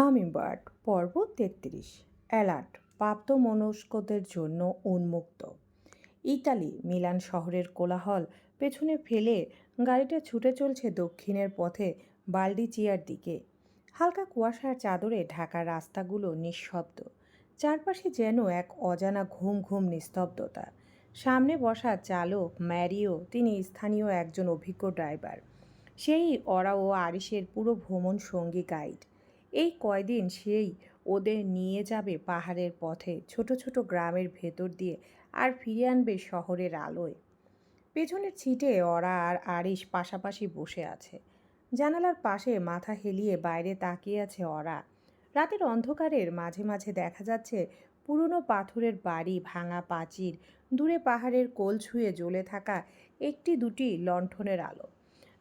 Hummingbird পর্ব তেত্রিশ। Alert, প্রাপ্তমনস্কদের জন্য উন্মুক্ত। ইতালি, মিলান শহরের কোলাহল পেছনে ফেলে গাড়িটা ছুটে চলছে দক্ষিণের পথে বাল্ডিচিয়ার দিকে। হালকা কুয়াশার চাদরে ঢাকা রাস্তাগুলো নিঃশব্দ। চারপাশে যেন এক অজানা ঘুম ঘুম নিস্তব্ধতা। সামনে বসা চালক ম্যারিও, তিনি স্থানীয় একজন অভিজ্ঞ ড্রাইভার। সেই অরা ও আরিসের পুরো ভ্রমণ সঙ্গী গাইড। এই কয়দিন সেই ওদের নিয়ে যাবে পাহাড়ের পথে, ছোট ছোট গ্রামের ভেতর দিয়ে আর ফিরে আনবে শহরের আলোয়। পেছনের ছিটে ওরা আর আরিশ পাশাপাশি বসে আছে। জানালার পাশে মাথা হেলিয়ে বাইরে তাকিয়ে আছে ওরা। রাতের অন্ধকারের মাঝে মাঝে দেখা যাচ্ছে পুরনো পাথরের বাড়ি ভাঙা পাঁচির দূরে পাহাড়ের কোল ছুঁয়ে জ্বলে থাকা একটি দুটি লণ্ঠনের আলো।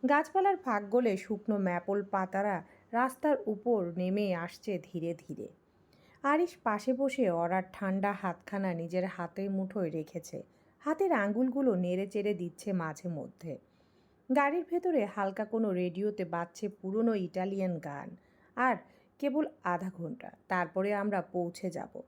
গাছপালার ফাঁক গলে শুকনো ম্যাপল পাতারা রাস্তার উপর নেমে আসছে ধীরে ধীরে। আরিশ পাশে বসে অরার ঠান্ডা হাতখানা নিজের হাতে মুঠোয় রেখেছে। হাতের আঙ্গুলগুলো নেড়ে চেড়ে দিচ্ছে মাঝে মধ্যে। গাড়ির ভেতরে হালকা কোনো রেডিওতে বাজছে পুরনো ইটালিয়ান গান আর কেবল আধা ঘণ্টা তারপরে আমরা পৌঁছে যাব।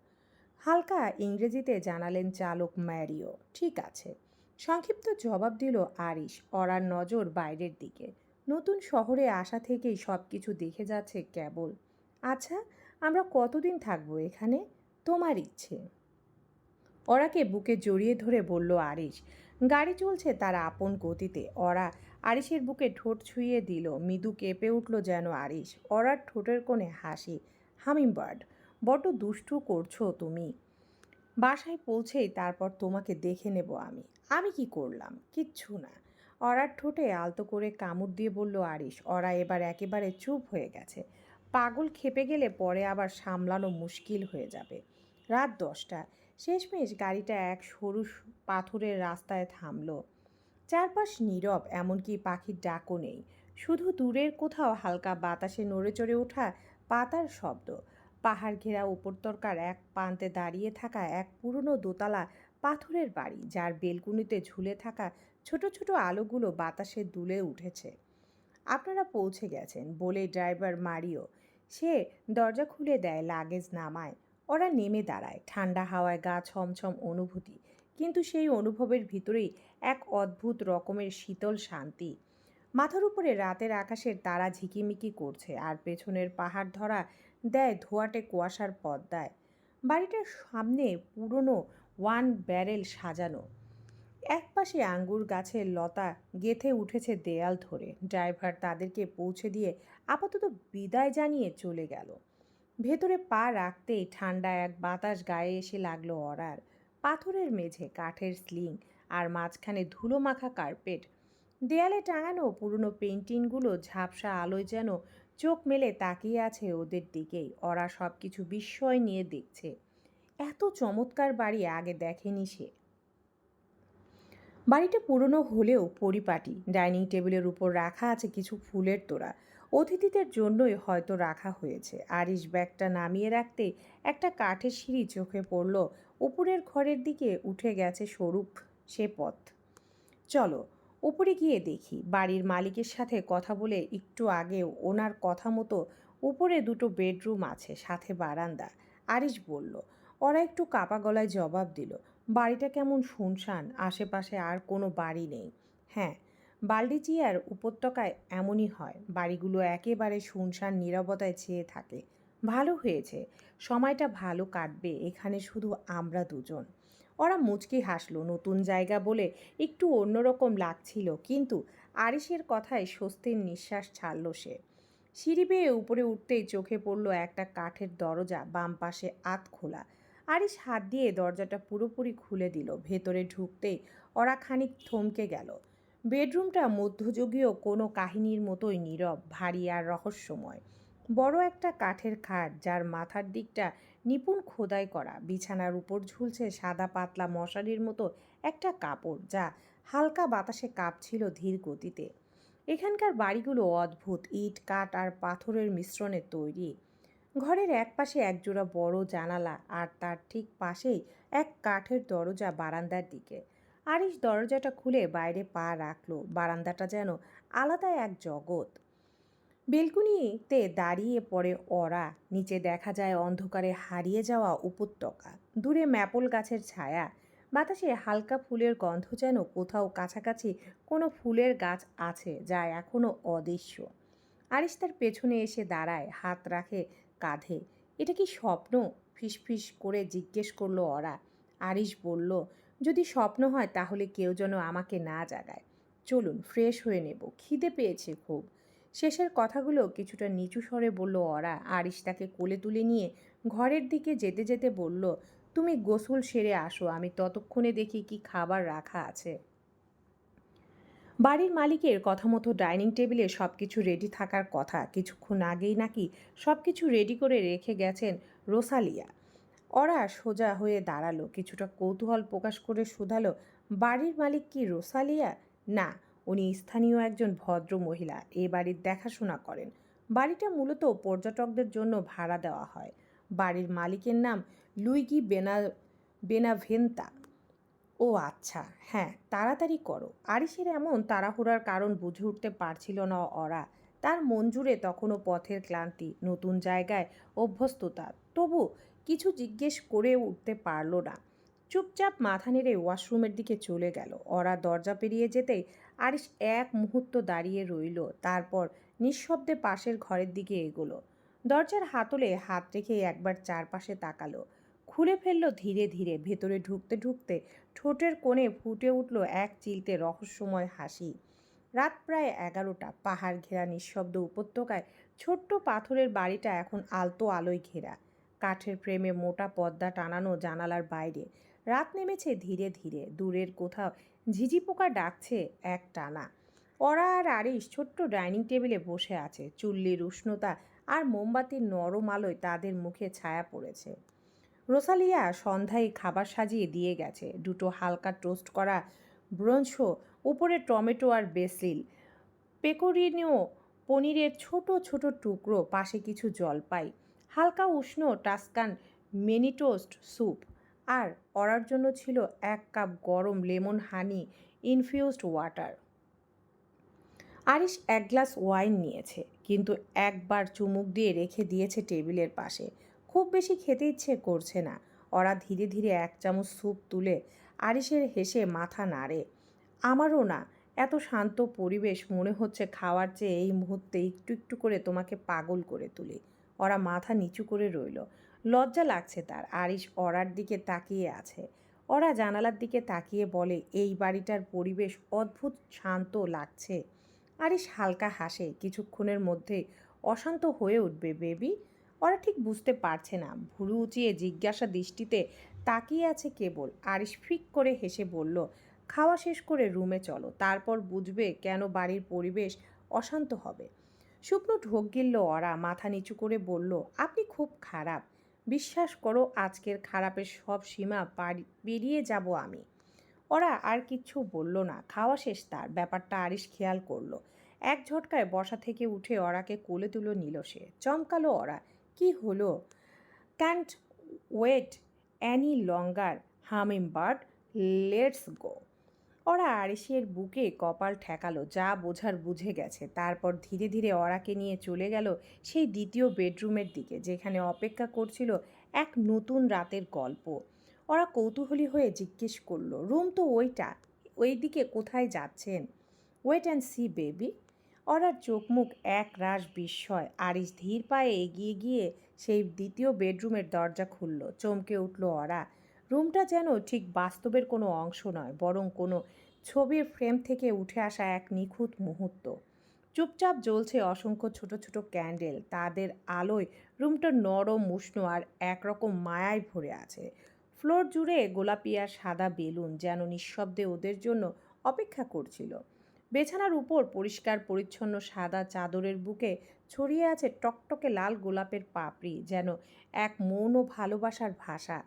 হালকা ইংরেজিতে জানালেন চালক ম্যারিও, ঠিক আছে। সংক্ষিপ্ত জবাব দিল আরিশ অরার নজর বাইরের দিকে। নতুন শহরে আসা থেকেই সব কিছু দেখে যাচ্ছে কেবল। আচ্ছা আমরা কতদিন থাকব এখানে? তোমার ইচ্ছে। ওরাকে বুকে জড়িয়ে ধরে বলল, আরিশ, গাড়ি চলছে তার আপন গতিতে। ওরা আরিশের বুকে ঠোঁট ছুঁয়ে দিল। মৃদু কেঁপে উঠল যেন আরিশ। ওরার ঠোঁটের কোণে হাসি। হামিংবার্ড বড্ড দুষ্টু করছ তুমি। বাসায় পৌঁছেই তারপর তোমাকে দেখে নেব আমি। আমি কি করলাম? কিচ্ছু না। অরার ঠোঁটে আলতো করে কামড় দিয়ে বলল, আরিশ অরা এবার একেবারে চুপ হয়ে গেছে। পাগল খেপে গেলে পরে আবার সামলানো মুশকিল হয়ে যাবে। রাত দশটা। শেষমেশ গাড়িটা এক সরু পাথরের রাস্তায় থামল। চারপাশ নীরব, এমনকি পাখির ডাকও নেই। শুধু দূরের কোথাও হালকা বাতাসে নড়ে চড়ে ওঠা পাতার শব্দ। পাহাড় ঘেরা উপত্যকার এক প্রান্তে দাঁড়িয়ে থাকা এক পুরনো দোতলা পাথরের বাড়ি, যার বেলকুনিতে ঝুলে থাকা ছোট ছোট আলোগুলো বাতাসে দুলে উঠেছে। আপনারা পৌঁছে গেছেন বলে ড্রাইভার মারিও। সে দরজা খুলে দেয় লাগেজ নামায়। ওরা নেমে দাঁড়ায়, ঠান্ডা হাওয়ায় গা ছমছম অনুভূতি। কিন্তু সেই অনুভবের ভিতরেই এক অদ্ভুত রকমের শীতল শান্তি। মাথার উপরে রাতের আকাশের তারা ঝিকিমিকি করছে আর পেছনের পাহাড় ধরা দেয় ধোয়াটে কুয়াশার পদ্মায়। বাড়িটার সামনে পুরনো ওয়ান ব্যারেল সাজানো। একপাশে আঙ্গুর গাছের লতা গেথে উঠেছে দেয়াল ধরে। ড্রাইভার তাদেরকে পৌঁছে দিয়ে আপাতত বিদায় জানিয়ে চলে গেল। ভেতরে পা রাখতেই ঠান্ডা এক বাতাস গায়ে এসে লাগল অরার। পাথরের মেঝে কাঠের স্লিং আর মাঝখানে ধুলো মাখা কার্পেট দেয়ালে টাঙানো পুরনো পেন্টিংগুলো ঝাপসা আলোয় যেন চোখ মেলে তাকিয়ে আছে ওদের দিকেই। ওরা সব কিছু বিস্ময় নিয়ে দেখছে। এত চমৎকার বাড়ি আগে দেখেনি সে। বাড়িটা পুরনো হলেও পরিপাটি। ডাইনিং টেবিলের উপর রাখা আছে কিছু ফুলের তোড়া। অতিথিদের জন্যই হয়তো রাখা হয়েছে। আরিশ ব্যাগটা নামিয়ে রাখতে একটা কাঠের সিঁড়ি চোখে পড়ল। উপরের ঘরের দিকে উঠে গেছে স্বরূপ, সে পথ। চলো, উপরে গিয়ে দেখি। বাড়ির মালিকের সাথে কথা বলে একটু আগেও ওনার কথা মতো উপরে দুটো বেডরুম আছে, সাথে বারান্দা। আরিশ বলল, ওরা একটু কাপা গলায় জবাব দিল। বাড়িটা কেমন শুনশান? আশেপাশে আর কোনো বাড়ি নেই। হ্যাঁ বাল্ডিচিয়ার উপত্যকায় এমনই হয়। বাড়িগুলো একেবারে শুনশান নীরবতায় চেয়ে থাকে। ভালো হয়েছে। সময়টা ভালো কাটবে। এখানে শুধু আমরা দুজন। ওরা মুচকি হাসলো, নতুন জায়গা বলে একটু অন্যরকম লাগছিল, কিন্তু আরিসের কথায় স্বস্তির নিঃশ্বাস ছাড়ল সে। সিঁড়ি বেয়ে উপরে উঠতেই চোখে পড়ল একটা কাঠের দরজা, বাম পাশে আত খোলা আরিস হাত দিয়ে দরজাটা পুরোপুরি খুলে দিল। ভেতরে ঢুকতেই ওরা খানিক থমকে গেল। বেডরুমটা মধ্যযুগীয় কোনো কাহিনীর মতোই নীরব, ভারী আর রহস্যময়। বড় একটা কাঠের খাট, যার মাথার দিকটা নিপুণ খোদাই করা, বিছানার উপর ঝুলছে সাদা পাতলা মশারির মতো একটা কাপড়, যা হালকা বাতাসে কাঁপছিল ধীর গতিতে। এখানকার বাড়িগুলো অদ্ভুত, ইট, কাঠ আর পাথরের মিশ্রণে তৈরি। ঘরের এক পাশে একজোড়া বড় জানালা আর তার ঠিক পাশেই এক কাঠের দরজা বারান্দার দিকে। আরিশ দরজাটা খুলে বাইরে পা রাখল, বারান্দাটা যেন আলাদা এক জগৎ। বেলকুনিতে দাঁড়িয়ে পড়ে ওরা, নিচে দেখা যায় অন্ধকারে হারিয়ে যাওয়া উপত্যকা। দূরে ম্যাপল গাছের ছায়া, বাতাসে হালকা ফুলের গন্ধ যেন কোথাও কাছাকাছি কোনো ফুলের গাছ আছে যা এখনও অদৃশ্য। আরিস তার পেছনে এসে দাঁড়ায়, হাত রাখে কাঁধে। এটা কি স্বপ্ন? ফিসফিস করে জিজ্ঞেস করল অরা আরিস বলল, যদি স্বপ্ন হয় তাহলে কেউ যেন আমাকে না জাগায়। চলুন, ফ্রেশ হয়ে নেব। খিদে পেয়েছে খুব। শেষের কথাগুলো কিছুটা নিচু স্বরে বলল অরা আরিস তাকে কোলে তুলে নিয়ে ঘরের দিকে যেতে যেতে বলল, তুমি গোসল সেরে আসো, আমি ততক্ষণে দেখি কি খাবার রাখা আছে। বাড়ির মালিকের কথা মতো ডাইনিং টেবিলে সব কিছু রেডি থাকার কথা কিছুক্ষণ আগেই নাকি সব কিছু রেডি করে রেখে গেছেন রোসালিয়া। ওরা সোজা হয়ে দাঁড়াল, কিছুটা কৌতূহল প্রকাশ করে শুধালো, বাড়ির মালিক কি রোসালিয়া? না, উনি স্থানীয় একজন ভদ্র মহিলা, এ বাড়ির দেখাশোনা করেন। বাড়িটা মূলত পর্যটকদের জন্য ভাড়া দেওয়া হয়। বাড়ির মালিকের নাম লুইগি বেনা, বেনাভেন্তা। ও আচ্ছা হ্যাঁ তাড়াতাড়ি করো। আরিসের এমন তাড়াহুড়ার কারণ বুঝে উঠতে পারছিল না ওরা। তার মন জুড়ে তখনও পথের ক্লান্তি, নতুন জায়গায় অভ্যস্ততা। তবু কিছু জিজ্ঞেস করে উঠতে পারল না। চুপচাপ মাথা নেড়ে ওয়াশরুমের দিকে চলে গেল। ওরা দরজা পেরিয়ে যেতেই আরিস এক মুহূর্ত দাঁড়িয়ে রইল, তারপর নিঃশব্দে পাশের ঘরের দিকে এগোলো। দরজার হাতলে হাত রেখে একবার চারপাশে তাকালো। খুলে ফেলল ধীরে ধীরে। ভেতরে ঢুকতে ঢুকতে ঠোঁটের কোণে ফুটে উঠল এক চিলতে রহস্যময় হাসি। রাত প্রায় এগারোটা। পাহাড় ঘেরা নিঃশব্দ উপত্যকায় ছোট্ট পাথরের বাড়িটা এখন আলতো আলোয় ঘেরা। কাঠের ফ্রেমে মোটা পর্দা টানানো জানালার বাইরে। রাত নেমেছে ধীরে ধীরে। দূরের কোথাও ঝিঝি পোকা ডাকছে এক টানা। ওরা আর আরিস ছোট্ট ডাইনিং টেবিলে বসে আছে। চুল্লির উষ্ণতা আর মোমবাতির নরম আলোয় তাদের মুখে ছায়া পড়েছে। রোসালিয়া সন্ধ্যায় খাবার সাজিয়ে দিয়ে গেছে। দুটো হালকা টোস্ট করা ব্রঞ্চ উপরে টমেটো আর বেসিল পেকোরিনিও পনিরের ছোট ছোট টুকরো, পাশে কিছু জলপাই, হালকা উষ্ণ টাস্কান মিনি টোস্ট স্যুপ আর অরার জন্য ছিল এক কাপ গরম lemon honey infused water. Arish এক গ্লাস ওয়াইন নিয়েছে, কিন্তু একবার চুমুক দিয়ে রেখে দিয়েছে টেবিলের পাশে। খুব বেশি খেতে ইচ্ছে করছে না। ওরা ধীরে ধীরে এক চামচ স্যুপ তুলে আরিসের হেসে মাথা নাড়ে। আমারও না, এত শান্ত পরিবেশ মনে হচ্ছে খাওয়ার চেয়ে এই মুহূর্তে একটু একটু করে তোমাকে পাগল করে তুলি। ওরা মাথা নিচু করে রইল। লজ্জা লাগছে তার, আরিস অরার দিকে তাকিয়ে আছে। ওরা জানালার দিকে তাকিয়ে বলে, এই বাড়িটার পরিবেশ অদ্ভুত শান্ত লাগছে। আরিস হালকা হাসে, কিছুক্ষণের মধ্যে অশান্ত হয়ে উঠবে, বেবি। ওরা ঠিক বুঝতে পারছে না। ভুরু উঁচিয়ে জিজ্ঞাসা দৃষ্টিতে তাকিয়ে আছে কেবল। আরিস ফিক করে হেসে বলল, খাওয়া শেষ করে রুমে চলো, তারপর বুঝবে কেন বাড়ির পরিবেশ অশান্ত হবে। শুকনো ঢোক গিলল ওরা, মাথা নিচু করে বলল, আপনি খুব খারাপ। বিশ্বাস করো, আজকের খারাপের সব সীমা পারি, পেরিয়ে যাব আমি। ওরা আর কিচ্ছু বলল না, খাওয়া শেষ তার। ব্যাপারটা আরিস খেয়াল করল। এক ঝটকায় বসা থেকে উঠে ওরাকে কোলে তুলো নিল সে। চমকালো ওরা কি হলো? Can't wait any longer hummingbird let's go ওরা আরিসের বুকে কপাল ঠেকালো, যা বোঝার বুঝে গেছে। তারপর ধীরে ধীরে ওরাকে নিয়ে চলে গেল সেই দ্বিতীয় বেডরুমের দিকে, যেখানে অপেক্ষা করছিল এক নতুন রাতের গল্প। ওরা কৌতূহলী হয়ে জিজ্ঞেস করল, রুম তো ওইটা ওই দিকে কোথায় যাচ্ছেন? ওয়েট অ্যান্ড সি বেবি ওরার চোখ মুখ এক রাস বিস্ময়। আরিস ধীর পায়ে এগিয়ে গিয়ে সেই দ্বিতীয় বেডরুমের দরজা খুলল। চমকে উঠল ওরা রুমটা যেন ঠিক বাস্তবের কোনো অংশ নয়, বরং কোনো ছবির ফ্রেম থেকে উঠে আসা এক নিখুঁত মুহূর্ত। চুপচাপ জ্বলছে অসংখ্য ছোট ছোট ক্যান্ডেল। তাদের আলোয় রুমটা নরম, উষ্ণ আর একরকম মায়ায় ভরে আছে। ফ্লোর জুড়ে গোলাপি আর সাদা বেলুন যেন নিঃশব্দে ওদের জন্য অপেক্ষা করছিল। বেছানার উপর পরিষ্কার, পরিচ্ছন্ন, সাদা চাদরের বুকে ছড়িয়ে আছে টকটকে লাল গোলাপের পাপড়ি, যেন এক মৌন ভালোবাসার ভাষা।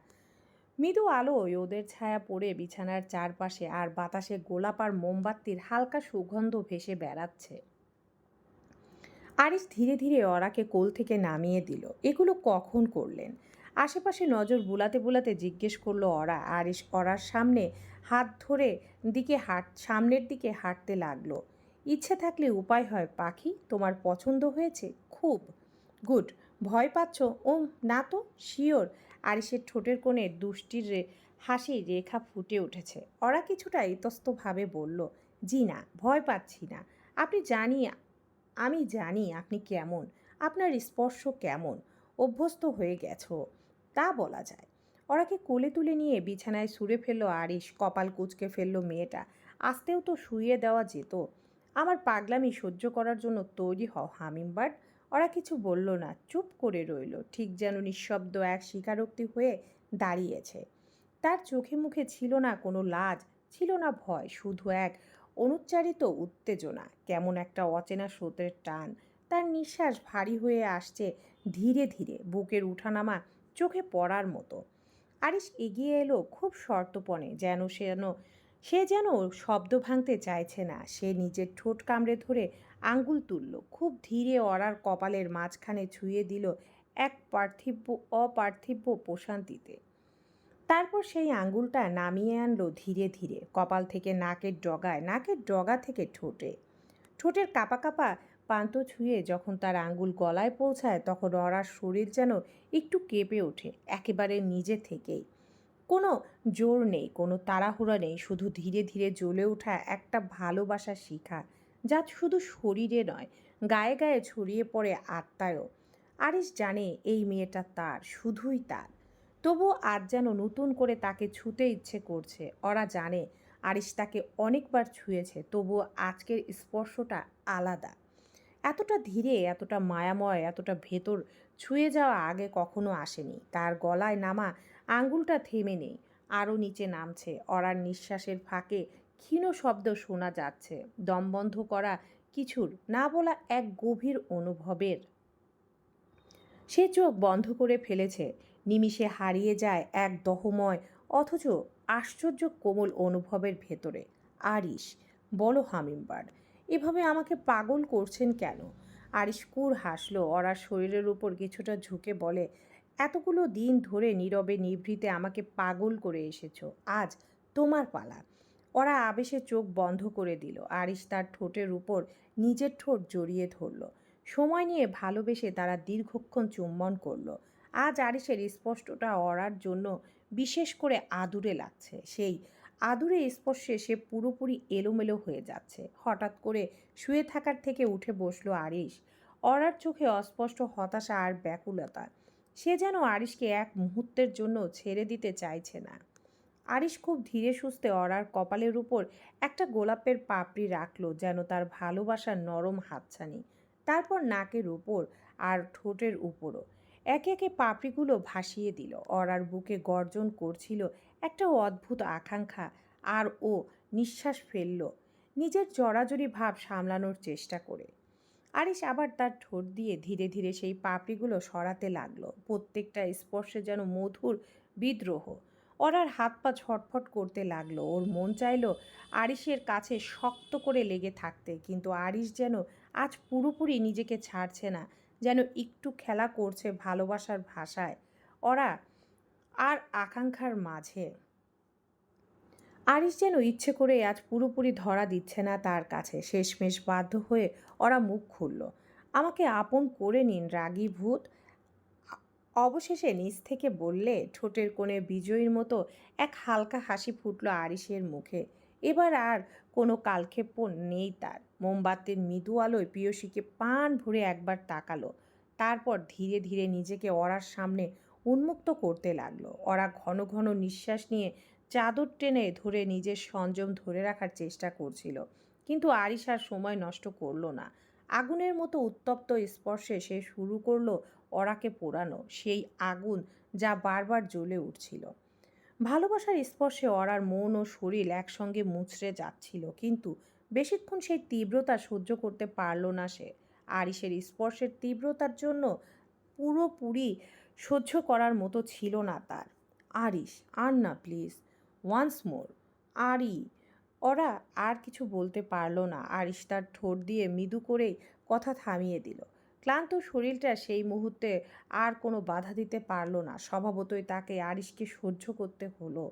মৃদু আলোয় ওদের ছায়া পড়ে বিছানার চারপাশে আর বাতাসে গোলাপ আর মোমবাতির হালকা সুগন্ধ ভেসে বেড়াচ্ছে। আরিস ধীরে ধীরে অরাকে কোল থেকে নামিয়ে দিল। এগুলো কখন করলেন? আশেপাশে নজর বুলাতে বুলাতে জিজ্ঞেস করল অরা। আরিস অরার সামনে হাত ধরে দিকে হাট, সামনের দিকে হাঁটতে লাগল। ইচ্ছে থাকলে উপায় হয়, পাখি, তোমার পছন্দ হয়েছে? খুব। গুড। ভয় পাচ্ছ? ও না তো, শিওর। আরিসের ঠোঁটের কোণে দুষ্টির হাসি রেখা ফুটে উঠেছে। ওরা কিছুটা ইতস্তভাবে বলল, জি না, ভয় পাচ্ছি না। আপনি জানি, আমি জানি আপনি কেমন। আপনার স্পর্শ কেমন? অভ্যস্ত হয়ে গেছো। তা বলা যায়। ওরাকে কোলে তুলে নিয়ে বিছানায় সুরে ফেলল আরিশ, কপাল কুচকে ফেলল মেয়েটা। আসতেও তো শুইয়ে দেওয়া যেত। আমার পাগলামি সহ্য করার জন্য তৈরি হও হামিমবার্ড ওরা কিছু বলল না, চুপ করে রইল, ঠিক যেন নিঃশব্দ এক স্বীকারোক্তি হয়ে দাঁড়িয়েছে। তার চোখে মুখে ছিল না কোনো লাজ, ছিল না ভয়, শুধু এক অনুচ্চারিত উত্তেজনা, কেমন একটা অচেনা স্রোতের টান। তার নিঃশ্বাস ভারী হয়ে আসছে ধীরে ধীরে, বুকের উঠানামা চোখে পড়ার মতো। আরিস এগিয়ে এলো খুব শর্তপণে, যেন সে যেন সে যেন শব্দ ভাঙতে চাইছে না। সে নিজের ঠোঁট কামড়ে ধরে আঙ্গুল তুলল, খুব ধীরে অরার কপালের মাঝখানে ছুঁয়ে দিল এক পার্থিব্য, অপার্থিব্য প্রশান্তিতে। তারপর সেই আঙ্গুলটা নামিয়ে আনলো ধীরে ধীরে, কপাল থেকে নাকের ডগায়, নাকের ডগা থেকে ঠোঁটে। ঠোঁটের কাপা কাপা পান্ত ছুঁয়ে যখন তার আঙ্গুল গলায় পৌঁছায়, তখন অরার শরীর যেন একটু কেঁপে ওঠে, একেবারে নিজে থেকেই। কোনো জোর নেই, কোনো তাড়াহুড়া নেই, শুধু ধীরে ধীরে জ্বলে ওঠা একটা ভালোবাসা শিখা, যা শুধু শরীরে নয়, গায়ে গায়ে ছড়িয়ে পড়ে আত্মায়ও। আরিস জানে এই মেয়েটা তার, শুধুই তার। তবুও আজ যেন নতুন করে তাকে ছুতে ইচ্ছে করছে, ওরা জানে আরিস তাকে অনেকবার ছুঁয়েছে, তবুও আজকের স্পর্শটা আলাদা। এতটা ধীরে, এতটা মায়াময়, এতটা ভেতর ছুঁয়ে যাওয়া আগে কখনো আসেনি। তার গলায় নামা আঙ্গুলটা থেমে নেই। আরও নিচে নামছে। অরার নিঃশ্বাসের ফাঁকে ক্ষীণ শব্দ শোনা যাচ্ছে। দমবন্ধ করা কিছুর না বলা এক গভীর অনুভবের। সে চোখ বন্ধ করে ফেলেছে। নিমিষে হারিয়ে যায় এক দহময়, অথচ আশ্চর্য কোমল অনুভবের ভেতরে। আরিস বলো হামিমবার্ড এভাবে আমাকে পাগল করছেন কেন? আরিস কুর হাসলো। অরার শরীরের উপর কিছুটা ঝুঁকে বলে, এতগুলো দিন ধরে নীরবে নিভৃতে আমাকে পাগল করে এসেছ। আজ তোমার পালা। ওরা আবেশে চোখ বন্ধ করে দিল। আরিশ তার ঠোঁটের উপর নিজের ঠোঁট জড়িয়ে ধরল। সময় নিয়ে ভালোবেসে তারা দীর্ঘক্ষণ চুম্বন করল। আজ আরিশের স্পষ্টটা অরার জন্য বিশেষ করে আদুরে লাগছে। সেই আদুরে স্পর্শে সে পুরোপুরি এলোমেলো হয়ে যাচ্ছে। হঠাৎ করে শুয়ে থাকার থেকে উঠে বসল আরিস অরার চোখে অস্পষ্ট হতাশা আর ব্যাকুলতা। সে যেন আরিসকে এক মুহূর্তের জন্য ছেড়ে দিতে চাইছে না। আরিস খুব ধীরে সুস্থে অরার কপালের উপর একটা গোলাপের পাপড়ি রাখল যেন তার ভালোবাসার নরম হাতছানি। তারপর নাকের উপর আর ঠোঁটের উপরও। একে একে পাপড়িগুলো ভাসিয়ে দিল। অরার বুকে গর্জন করছিল একটা অদ্ভুত আকাঙ্ক্ষা। আর ও নিঃশ্বাস ফেলল, নিজের জড়াজড়ি ভাব সামলানোর চেষ্টা করে। আরিস আবার তার ঠোঁট দিয়ে ধীরে ধীরে সেই পাপড়িগুলো সরাতে লাগল। প্রত্যেকটা স্পর্শে যেন মধুর বিদ্রোহ। ওরার হাত পা ছটফট করতে লাগল। ওর মন চাইলো আরিসের কাছে শক্ত করে লেগে থাকতে, কিন্তু আরিস যেন আজ পুরোপুরি নিজেকে ছাড়ছে না, যেন একটু খেলা করছে ভালোবাসার ভাষায়। ওরা আর আকাঙ্ক্ষার মাঝে। আরিস যেন ইচ্ছে করে আজ পুরোপুরি ধরা দিচ্ছে না তার কাছে। শেষমেশ বাধ্য হয়ে ওরা মুখ খুলল। আমাকে আপন করে নিন, রাগী ভূত। অবশেষে নিচ থেকে বললে, ঠোঁটের কোণে বিজয়ীর মতো এক হালকা হাসি ফুটল আরিসের মুখে। এবার আর কোনো কালক্ষেপণ নেই তার। মোমবাতির মৃদু আলোয় পিয়সীকে পান ভরে একবার তাকালো। তারপর ধীরে ধীরে নিজেকে অরার সামনে উন্মুক্ত করতে লাগল। ওরা ঘন ঘন নিঃশ্বাস নিয়ে চাদর টেনে ধরে নিজের সংযম ধরে রাখার চেষ্টা করছিল। কিন্তু আরিস আর সময় নষ্ট করল না। আগুনের মতো উত্তপ্ত স্পর্শে সে শুরু করল অরাকে পোড়ানো, সেই আগুন যা বারবার জ্বলে উঠছিল। ভালোবাসার স্পর্শে অরার মন ও শরীর একসঙ্গে মুচড়ে যাচ্ছিল, কিন্তু বেশিক্ষণ সেই তীব্রতা সহ্য করতে পারল না সে। আরিসের স্পর্শের তীব্রতার জন্য পুরোপুরি সহ্য করার মতো ছিল না তার। আরিস আর না প্লিজ ওয়ান্স মোর আরি। ওরা আর কিছু বলতে পারল না। আরিস তার ঠোঁট দিয়ে মৃদু করেই কথা থামিয়ে দিল। ক্লান্ত শরীরটা সেই মুহূর্তে আর কোনো বাধা দিতে পারল না। স্বভাবতই তাকে আরিসকে সহ্য করতে হলো।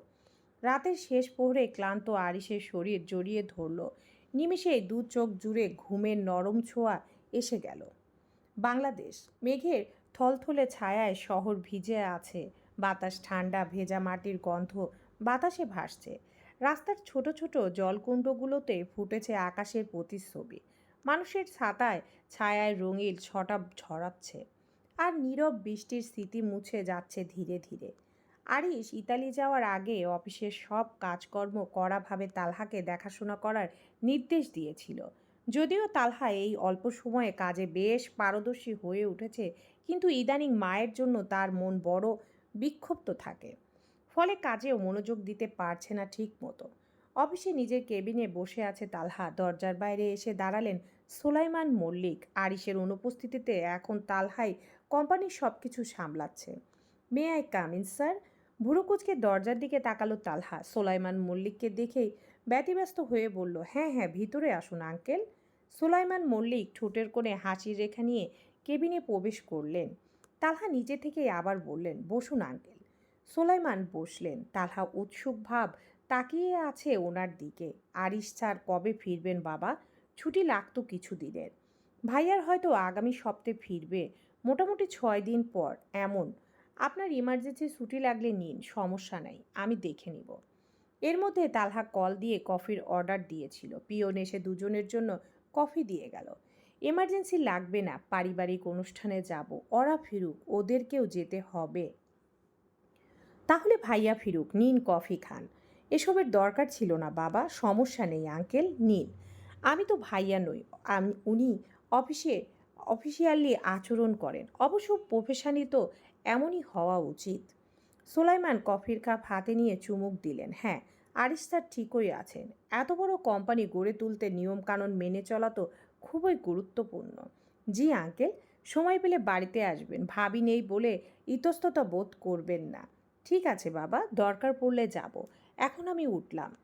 রাতের শেষ প্রহরে ক্লান্ত আরিসের শরীর জড়িয়ে ধরল। নিমেষে দু চোখ জুড়ে ঘুমের নরম ছোঁয়া এসে গেল। বাংলাদেশ, মেঘের থলথলে ছায়ায় শহর ভিজে আছে। বাতাস ঠান্ডা, ভেজা মাটির গন্ধ, বাতাসে ভাসছে। রাস্তার ছোট ছোট জলকুণ্ডগুলোতে ফুটেছে আকাশের প্রতিচ্ছবি। মানুষের ছাতায় ছায়ায় রঙিল ছটা ছড়াচ্ছে আর নীরব বৃষ্টির স্মৃতি মুছে যাচ্ছে ধীরে ধীরে। আরিশ ইতালি যাওয়ার আগে অফিসের সব কাজকর্ম কড়াভাবে তালহাকে দেখাশোনা করার নির্দেশ দিয়েছিল। যদিও তালহা এই অল্প সময়ে কাজে বেশ পারদর্শী হয়ে উঠেছে, কিন্তু ইদানিং মায়ের জন্য তার মন বড় বিক্ষুব্ধ থাকে। ফলে কাজেও মনোযোগ দিতে পারছে না ঠিক মতো অফিসে নিজের কেবিনে বসে আছে তালহা। দরজার বাইরে এসে দাঁড়ালেন সুলাইমান মল্লিক। আরিশের অনুপস্থিতিতে এখন তালহাই কোম্পানির সব কিছু সামলাচ্ছে। May I come in sir. ভুরুকুচকে দরজার দিকে তাকালো তালহা। সোলাইমান মল্লিককে দেখেই ব্যতিব্যস্ত হয়ে বলল হ্যাঁ হ্যাঁ ভিতরে আসুন, আঙ্কেল। সুলাইমান মল্লিক ঠোঁটের কোণে হাসির রেখা নিয়ে কেবিনে প্রবেশ করলেন। তালহা নিজে থেকেই আবার বললেন, বসুন, আঙ্কেল। সোলাইমান বসলেন। তালহা উৎসুক ভাব তাকিয়ে আছে ওনার দিকে। আরিস স্যার কবে ফিরবেন বাবা? ছুটি লাগতো কিছু দিনের ভাইয়ার হয়তো আগামী সপ্তাহে ফিরবে, মোটামুটি ছয় দিন পর। এমন, আপনার ইমার্জেন্সি ছুটি লাগলে নিন, সমস্যা নাই, আমি দেখে নিব। এর মধ্যে তালহা কল দিয়ে কফির অর্ডার দিয়েছিল। পিয়ন এসে দুজনের জন্য কফি দিয়ে গেল। এমার্জেন্সি লাগবে না, পারিবারিক অনুষ্ঠানে যাব, ওরা ফিরুক, ওদেরকেও যেতে হবে। তাহলে ভাইয়া ফিরুক, নিন কফি খান। এসবের দরকার ছিল না, বাবা, সমস্যা নেই, আঙ্কেল, নিন। আমি তো ভাইয়া নই, আমি, উনি অফিসে, অফিসিয়ালি আচরণ করেন। অবশ্য প্রফেশনালি তো এমনই হওয়া উচিত। সোলাইমান কফির কাপ হাতে নিয়ে চুমুক দিলেন। হ্যাঁ আরিস স্যার ঠিকই আছেন। এত বড় কোম্পানি গড়ে তুলতে নিয়মকানুন মেনে চলা তো খুবই গুরুত্বপূর্ণ। জি আঙ্কেল, সময় পেলে বাড়িতে আসবেন, ভাবি নেই বলে ইতস্ততা বোধ করবেন না। ঠিক আছে বাবা, দরকার পড়লে যাব। এখন আমি উঠলাম।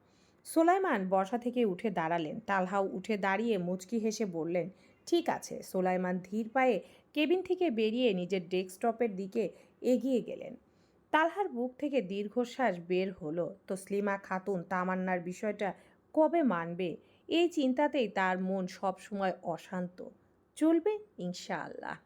সোলাইমান বসা থেকে উঠে দাঁড়ালেন। তালহাও উঠে দাঁড়িয়ে মুচকি হেসে বললেন, ঠিক আছে। সোলাইমান ধীর পায়ে কেবিন থেকে বেরিয়ে নিজের ডেস্কটপের দিকে এগিয়ে গেলেন। তালহার বুক থেকে দীর্ঘশ্বাস বের হলো। তো স্লিমা খাতুন তামান্নার বিষয়টা কবে মানবে? এই চিন্তাতেই তার মন সবসময় অশান্ত। চলবে ইনশাআল্লাহ।